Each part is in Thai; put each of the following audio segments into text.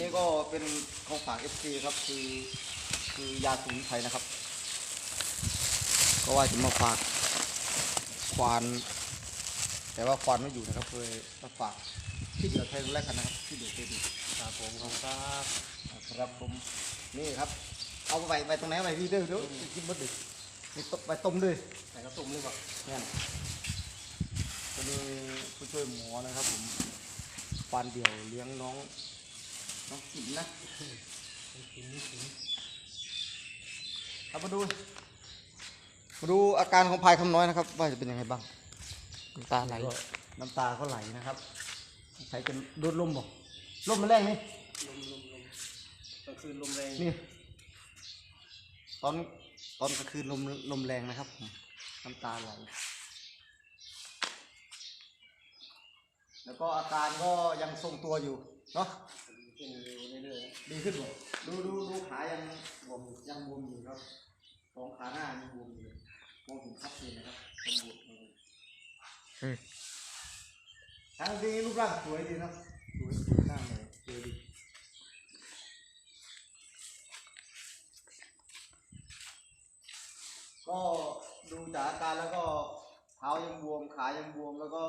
นี้ก็เป็นของฝาก FC ครับคือคือยาสมุนไพรนะครับ ก็ว่าจะมาฝากควาน แต่ว่าควานไม่อยู่นะครับเลยมาฝากที่เดือดไทยแรกกันนะครับที่เดือดเทดีครับผมขอบคุณครับครับผมนี่ครับ เอาไปไปตรงไหนไปพี่เด้อเดี๋ยวกินมดดึกนี่ต้มไปต้มด้วยใส่กระตุ่มเลยป่ะนี่นจะมีผู้ช่วยหมอนะครับผมควานเดี่ยวเลี้ยงน้อง น้องกินนะกินนี่กินเอามาดู มาดูอาการของพายคำน้อยนะครับ ว่าจะเป็นยังไงบ้าง น้ำตาไหลก็น้ำตาเขาไหลนะครับใช้จะโดนลมบ่ลมมาแรงนี่ลมลมลมกลางคืนลมแรง นี่ ตอนตอนกลางคืนลมลมแรงนะครับผมน้ำตาไหล แล้วก็อาการก็ยังทรงตัวอยู่ เนาะ ขึ้นเร็วเรื่อยดีขึ้นบ่ดูดูดูขายังบวมอยู่ยังบวมอยู่ครับสองขาหน้ายังบวมอยู่เลยมองเห็นชัดเจนนะครับเป็นบวมเลยทางดีรูปร่างสวยดีเนอะสวยสวยหน้าเลยสวยดีก็ดูจากอาการแล้วก็เท้ายังบวมขายังบวมแล้วก็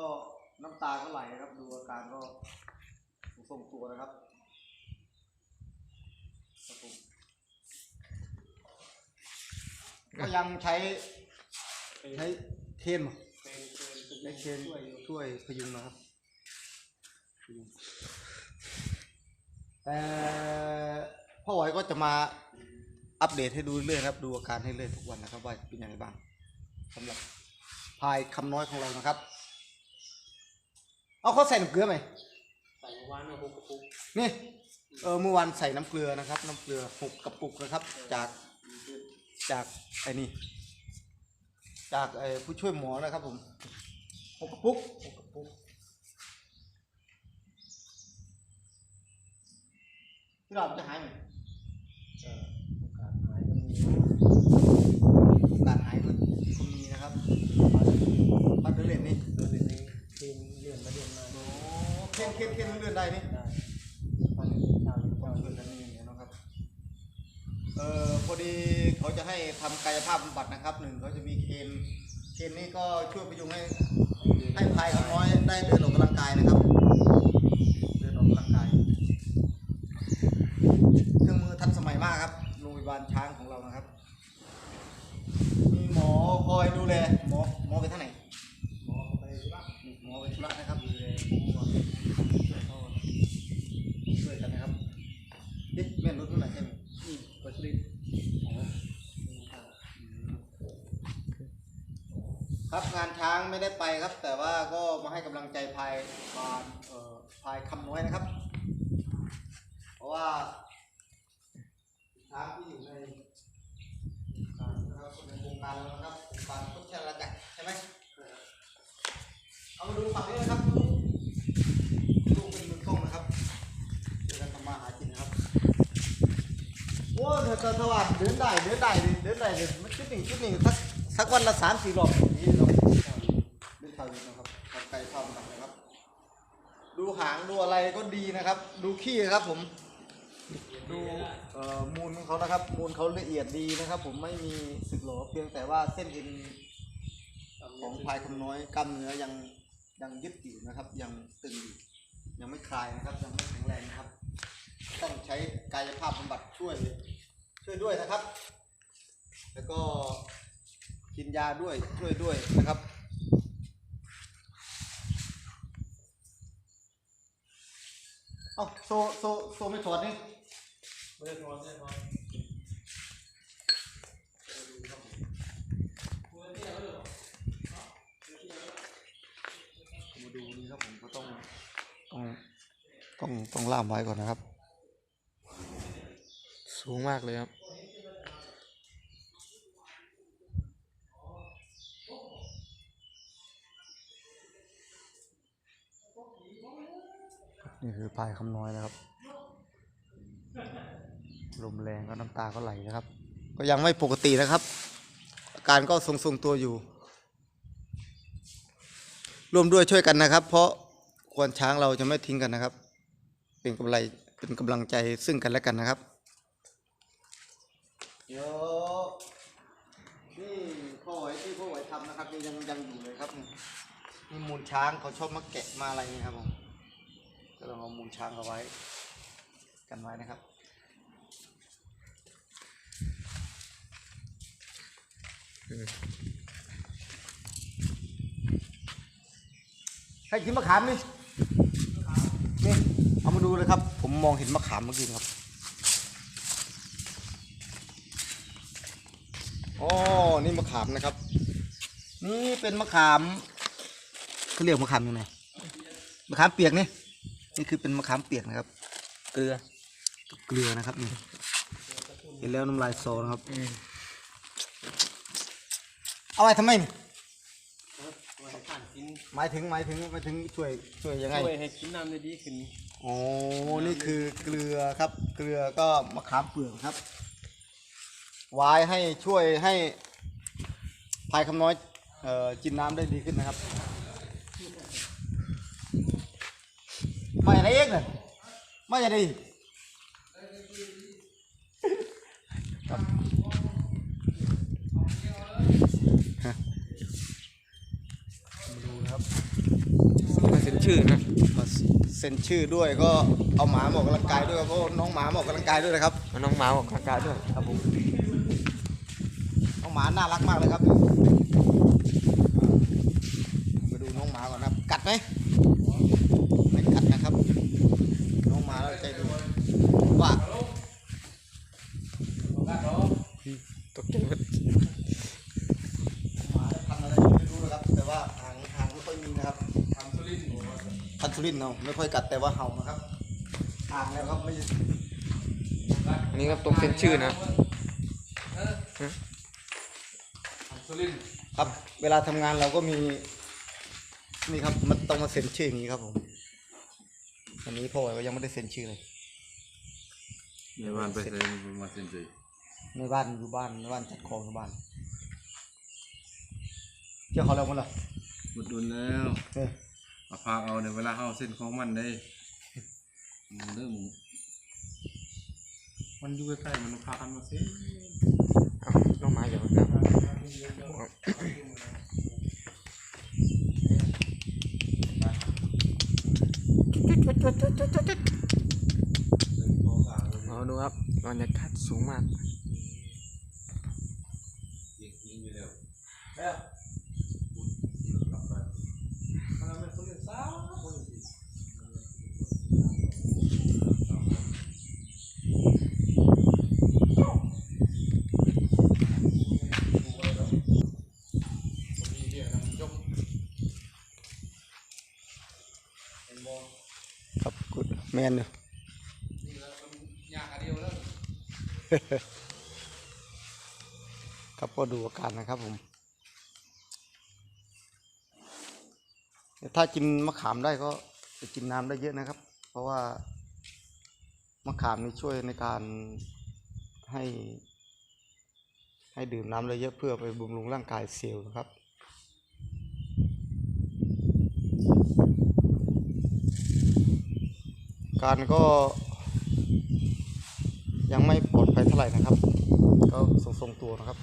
น้ำตาก็ไหลนะครับ ดูอาการก็ทรงตัวนะครับครับผม ก็ยังใช้ๆเป็นใช้เคนบ่เป็นเป็นเป็นใช้เคนช่วยอยู่ช่วยพยุงนะครับพยุงแต่พ่อไหวก็จะมาอัปเดตให้ดูเรื่อยๆครับ ดูอาการให้เรื่อยทุกวันนะครับ ว่าเป็นยังไงบ้างสำหรับพายคำน้อยของเรานะครับ เอาเขาใส่น้ำเกลือไหมใส่เมื่อวานเอาหกกระปุกนี่เออเมื่อวานใส่น้ำเกลือนะครับ น้ำเกลือหกกระปุกนะครับ จาก จากไอ้นี่จากไอ้ผู้ช่วยหมอนะครับผมหกกระปุกหกกระปุกพี่เราจะหายไหมเอ่อโอกาสหายก็มีโอกาสหายมันก็มีนะครับมาเดินเล่นนี่เดือนหนึ่งนี้ทีมเลื่อนมาเดือนมาโอ้เค้นเค้นเค้นเลื่อนได้นี่ได้ตอนนี้เช้าอยู่ต้อเช้างอช่วยู่ยกันนี่อย่างเงี้ยนะครับเอ่อพอดี เขาจะให้ทำกายภาพบำบัดนะครับหนึ่งเขาจะมีเคนเคนนี่ก็ช่วยประยุงให้ให้พายเขาน้อยได้เดินออกกำลังกายนะครับ เดินออกกำลังกาย เครื่องมือทันสมัยมากครับโรงพยาบาลช้างของเรานะครับ มีหมอคอยดูแลหมอหมอไปทางไหน หมอเขาไปธุระ นี่หมอไปธุระนะครับ ดูแลผมก่อนช่วยเขาก่อน ช่วยกันนะครับเอ๊ะแม่นรถรุ่นไหนใช่ไหม อืมไปสุรินทร์อ๋ออืมครับ ครับงานช้าง ได้ไปครับ แต่ว่าก็มาให้กำลังใจพายพานเอ่อพายคำน้อยนะครับ เพราะว่าช้างที่อยู่ในการนะครับในวงการแล้วนะครับวงการพุทธราจักรใช่ไหมเอามาดูฝั่งนี้นะครับลูกเป็นมือกล้องนะครับเดี๋ยวกันทำมาหากินนะครับโอ้เธอเธอสวัสดเดินได้เดินได้เดินได้เลยมันชุดหนึ่งชุดหนึ่งสักสักวันละสามสี่รอบนี่เราเดินเท่าอยู่นะครับทำไกลเท่ากันนะครับ ดูหางดูอะไรก็ดีนะครับ ดูขี้ครับผม ดูเอ่อมูลของเขานะครับ มูลเขาละเอียดดีนะครับ ผมไม่มีสึกหรอเพียงแต่ว่าเส้นเอ็นของพายคำน้อยกล้ามเนื้อยังยังยึดอยู่นะครับ ยังตึงอยู่ยังไม่คลายนะครับ ยังไม่แข็งแรงนะครับ ต้องใช้กายภาพบำบัดช่วยช่วยด้วยนะครับ แล้วก็กินยาด้วยช่วยด้วยนะครับ เอ้าโซโซโซไม่ถอดนี่ไม่ได้นอดไม่ได้นอนมาดูนี่ครับผมก็ต้องต้องต้องต้องล่ามไว้ก่อนนะครับ สูงมากเลยครับ นี่คือพายคำน้อยนะครับ ลมแรงก็น้ำตาก็ไหลนะครับ ก็ยังไม่ปกตินะครับ อาการก็ทรงๆตัวอยู่ ร่วมด้วยช่วยกันนะครับ เพราะควรช้างเราจะไม่ทิ้งกันนะครับ เป็นกำไรเป็นกำลังใจซึ่งกันและกันนะครับเดี๋ยวนี่พ่อไหวที่พ่อไหวทำนะครับนี่ยังยังอยู่เลยครับนี่มูลช้างเขาชอบมาแกะมาอะไรนี่ครับผม มูลช้างเอาไว้ กันไว้นะครับให้กินมะขามนี่นี่เอามาดูเลยครับ ผมมองเห็นมะขามเมื่อกี้ครับอ๋อนี่มะขามนะครับ นี่เป็นมะขามเขาเรียกมะขามยังไงมะขามเปียกนี่ นี่คือเป็นมะขามเปียกนะครับ เกลือเกลือนะครับนี่เห็นแล้วน้ำลายโซนะครับอืมเอาไว้ทำไมนี่ไว้ให้ท่านกินหมายถึงหมายถึงหมายถึงช่วยช่วยยังไงช่วยให้กินน้ำได้ดีขึ้นโอ้นี่คือเกลือครับ เกลือก็มะขามเปลือกครับไว้ให้ช่วยให้พายคำน้อยเอ่อกินน้ำได้ดีขึ้นนะครับ ไม่อะไรเองเลยไม่อะไรดีครับฮะมาดูนะครับมาเซ็นชื่อนะมาเซ็นชื่อด้วยก็เอาหมามาออกกำลังกายด้วยครับเพราะน้องหมามาออกกำลังกายด้วยนะครับเอาน้องหมาออกกำลังกายด้วยครับผมน้องหมาน่ารักมากเลยครับมาดูน้องหมาก่อนนะครับกัดไหมไม่กัดนะครับ น้องหมาเราใจดีว่า ตกใจหมด หมาพันธุ์อะไรไม่รู้นะครับ แต่ว่าหางหางไม่ค่อยมี นะครับพันธุ์สุรินทร์พันธุ์สุรินทร์เนาะไม่ค่อยกัดแต่ว่าเห่านะครับหางแล้วครับไม่อันนี้ครับตรงเซ็นชื่อนะครับเวลาทำงานเราก็มีนี่ครับมันต้องมาเซ็นชื่ออย่างนี้ครับผมอันนี้พ่อก็ยังไม่ได้เซ็นชื่อเลยในบ้านไปเซ็นมาเซ็นสิในบ้านอยู่บ้านในบ้านจัดของในบ้านเที่ยวเขาแล้วมั้งล่ะ หมดดุลแล้วเออเอาพาเอาในเวลาเข้าเส้นของมันได้มันเริ่มมันอยู่ใกล้ๆมันพากันมาเซ็นเอาน้องหมาอย่ามาครับเอาดูครับบรรยากาศสูงมาก ครับกุดแมนเนี่ยครับก็ดูอาการนะครับผม ถ้ากินมะขามได้ก็จะกินน้ำได้เยอะนะครับ เพราะว่ามะขามนี่ช่วยในการให้ ให้ดื่มน้ำได้เยอะเพื่อไปบำรุงร่างกายเซลล์นะครับ การก็ยังไม่ปลอดภัยเท่าไหร่นะครับ ก็ทรงๆตัวนะครับ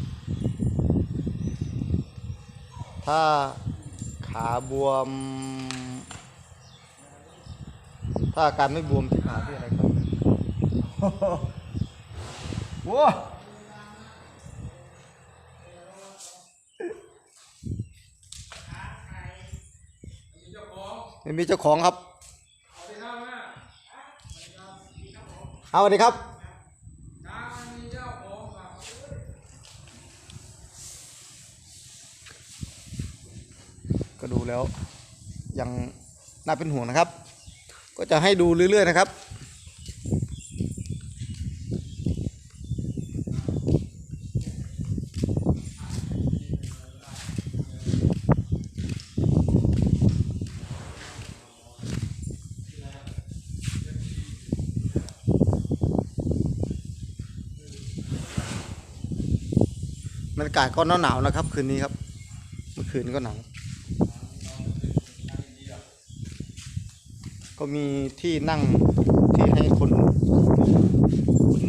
ถ้าขาบวม ถ้าอาการไม่บวมที่ขาที่อะไรครับว้าไม่มีเจ้าของครับ เอาสวัสดีครับ ก็ดูแล้วยังน่าเป็นห่วงนะครับ ก็จะให้ดูเรื่อยๆนะครับ บรรยากาศก็หนาวหนาวนะครับ คืนนี้ครับ เมื่อคืนก็หนาวก็มีที่นั่งที่ให้คน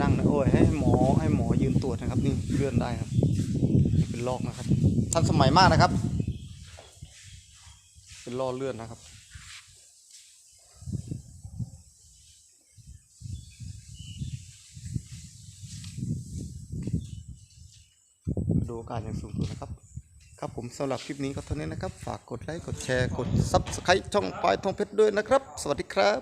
นั่งนะโอ้ยให้หมอให้หมอยืนตรวจนะครับ นี่เลื่อนได้ครับเป็นลอกนะครับทันสมัยมากนะครับ เป็นล้อเลื่อนนะครับ ดูอการอย่างสูงสุดนะครับ ครับผมสำหรับคลิปนี้ก็เท่านี้นะครับ ฝากกดไลค์ กดแชร์ กดซับสไครต์ช่องปลายทองเพชรด้วยนะครับ สวัสดีครับ